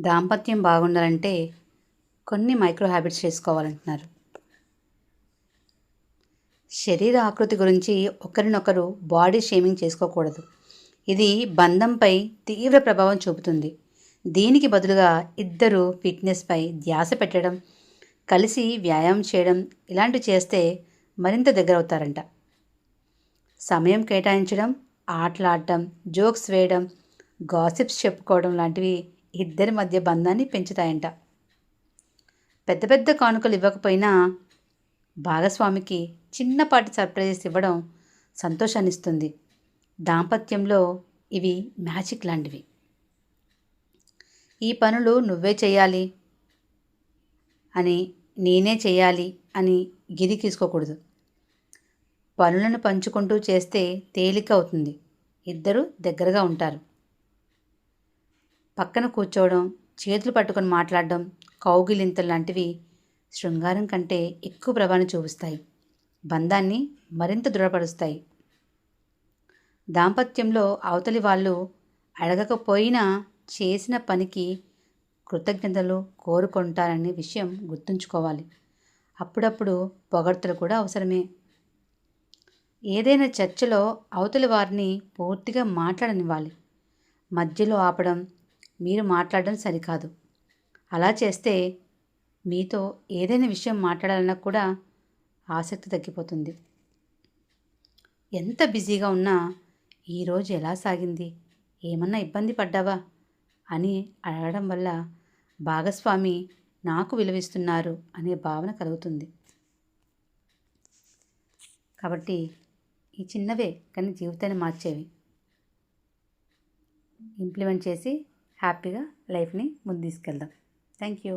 దాంపత్యం బాగుండాలంటే కొన్ని మైక్రో హ్యాబిట్స్ చేసుకోవాలంటున్నారు. శరీర ఆకృతి గురించి ఒకరినొకరు బాడీ షేమింగ్ చేసుకోకూడదు. ఇది బంధంపై తీవ్ర ప్రభావం చూపుతుంది. దీనికి బదులుగా ఇద్దరు ఫిట్నెస్పై ధ్యాస పెట్టడం కలిసి వ్యాయామం చేయడం ఇలాంటివి చేస్తే మరింత దగ్గర అవుతారంట సమయం కేటాయించడం ఆటలాడటం జోక్స్ వేయడం గాసిప్స్ చెప్పుకోవడం లాంటివి ఇద్దరి మధ్య బంధాన్ని పెంచుతాయంట. పెద్ద పెద్ద కానుకలు ఇవ్వకపోయినా భాగస్వామికి చిన్నపాటి సర్ప్రైజెస్ ఇవ్వడం సంతోషాన్ని ఇస్తుంది దాంపత్యంలో ఇవి మ్యాజిక్ లాంటివి. ఈ పనులు నువ్వే చేయాలి అని నేనే చేయాలి అని గిరి తీసుకోకూడదు. పనులను పంచుకుంటూ చేస్తే తేలిక అవుతుంది. ఇద్దరు దగ్గరగా ఉంటారు. పక్కన కూర్చోవడం చేతులు పట్టుకొని మాట్లాడడం కౌగిలింతలు లాంటివి శృంగారం కంటే ఎక్కువ ప్రభావం చూపిస్తాయి. బంధాన్ని మరింత దృఢపరుస్తాయి. దాంపత్యంలో అవతలి వాళ్ళు అడగకపోయినా చేసిన పనికి కృతజ్ఞతలు కోరుకుంటారనే విషయం గుర్తుంచుకోవాలి. అప్పుడప్పుడు పొగడ్తలు కూడా అవసరమే. ఏదైనా చర్చలో అవతలి వారిని పూర్తిగా మాట్లాడనివ్వాలి. మధ్యలో ఆపడం మీరు మాట్లాడడం సరికాదు. అలా చేస్తే మీతో ఏదైనా విషయం మాట్లాడాలన్నా కూడా ఆసక్తి తగ్గిపోతుంది. ఎంత బిజీగా ఉన్నా ఈరోజు ఎలా సాగింది? ఏమన్నా ఇబ్బంది పడ్డావా? అని అడగడం వల్ల భాగస్వామి నాకు విలువిస్తున్నారు అనే భావన కలుగుతుంది. కాబట్టి ఈ చిన్నవే కానీ జీవితాన్ని మార్చేవి. ఇంప్లిమెంట్ చేసి హ్యాపీగా లైఫ్ని ముందు తీసుకెళ్దాం. Thank you.